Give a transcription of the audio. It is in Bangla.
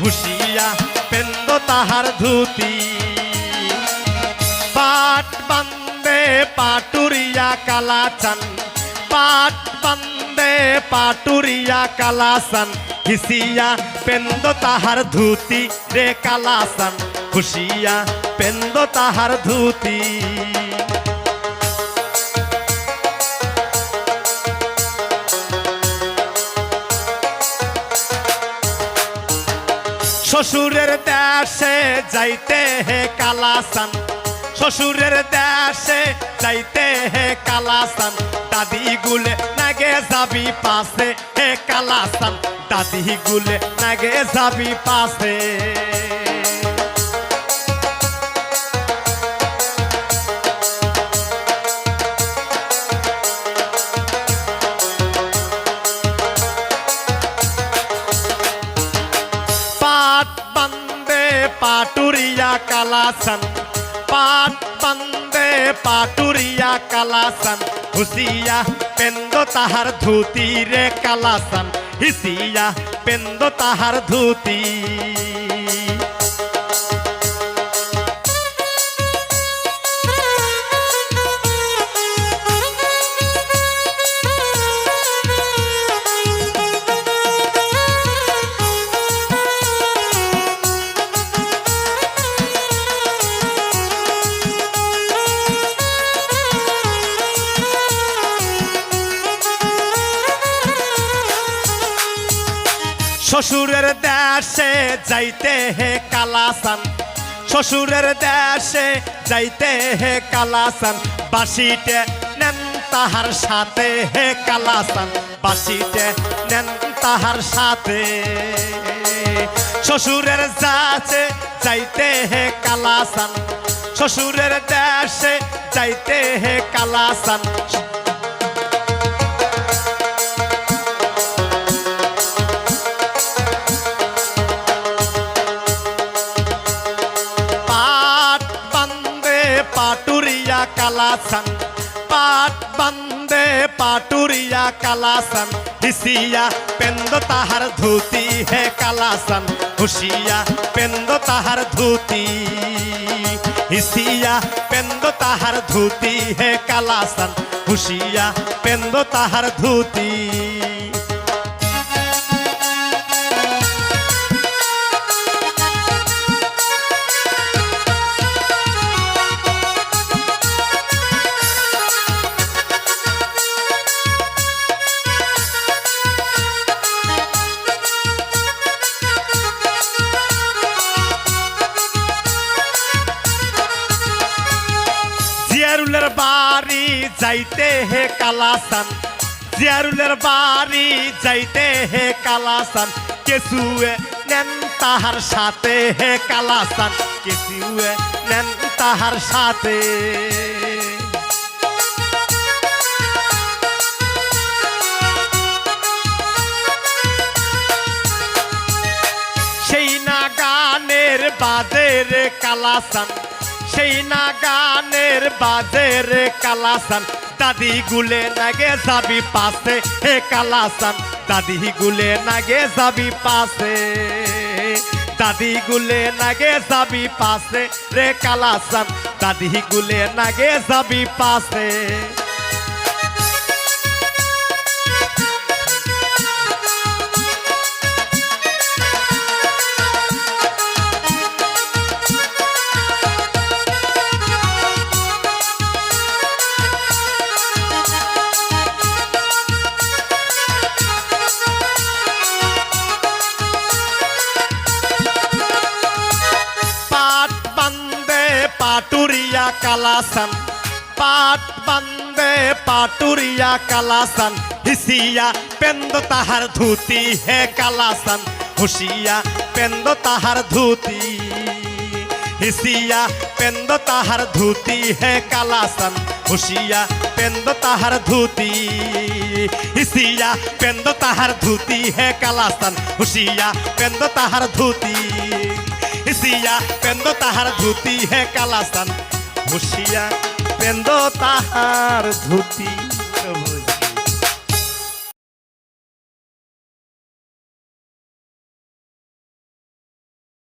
হুশিয়া পেন্দ তাহার ধুতি। পাট বান্দে পাটুরিয়া কালাচান, পাট বান্দে পাটুরিয়া কালাসান হিসিয়া পেন্দ তাহার ধুতি রে কালাসান খুশিয়া পেন্দ তাহার ধুতি। শ্বশুরের দেশে যাইতে হে কালাসান। শ্বশুরের দেশে যাইতে হে কালাসান। দাদি গুলে নাগে যাবি পাশে হে কালাসান। দাদি গুলে নাগে যাবি পাশে। পাটুরিয়া কালাসান পাট বান্দে পাটুরিয়া কালাসান হুসিয়া পেন্দ তাহার ধুতি রে কালাসান হিসিয়া পেন্দ তাহার ধুতি শ্বশুরের দেশে যাইতে হে কালাসান। শ্বশুরের দেশে যাইতে হে কালাসান। বাসিতে নেন তাহার সাথে হে কালাসান। বাসিতে নেন তাহার সাথে। শ্বশুরের যাচ্ছে যাইতে হে কালাসান। শ্বশুরের দেশে যাইতে হে কালাসান। কালাসান। পাট বন্দে পাটুরিয়া কালাসান। হিসিয়া পেন্দ তাহার ধুতি হে কালাসান। হুশিয়া, পেন্দ তাহার ধুতি। হিসিয়া পেন্দ তাহার ধুতি হে কালাসান। হুশিয়া, পেন্দ তাহার ধুতি। যাইতে হে কালাসান, জিয়ারুলের বাড়ি যাইতে হে কালাসান কেসুয়ে নেন তাহার সাথে হে কালাসান কেসুয়ে নেন তাহার সাথে। সেই না গানের বাজের কালাসান, সেই না গানের বাজের কালাসান দাদি গুলে নাগে যাবি পাশে হে কালাসান দাদি গুলে নাগে যাবি পাশে দাদি গুলে নাগে যাবি পাশে রে কালাসান দাদি গুলে নাগে যাবি পাশে পাটুরিয়া কালাসান। পাট বান্দে পাটুরিয়া কালাসান। হিসিয়া পেন্দ তাহার ধুতি হে কালাসান। হুশিয়া পেন্দ তাহার ধুতি। হিসিয়া পেন্দ তাহার ধুতি হে কালাসান। হুশিয়া পেন্দ তাহার ধুতি। হিসিয়া পেন্দ তাহার ধুতি হে কালাসান। হুশিয়া পেন্দ তাহার ধুতি। হিসিয়া পেন্দ তাহার ধুতি হে কালাসান। হুশিয়া পেন্দ তাহার ধুতি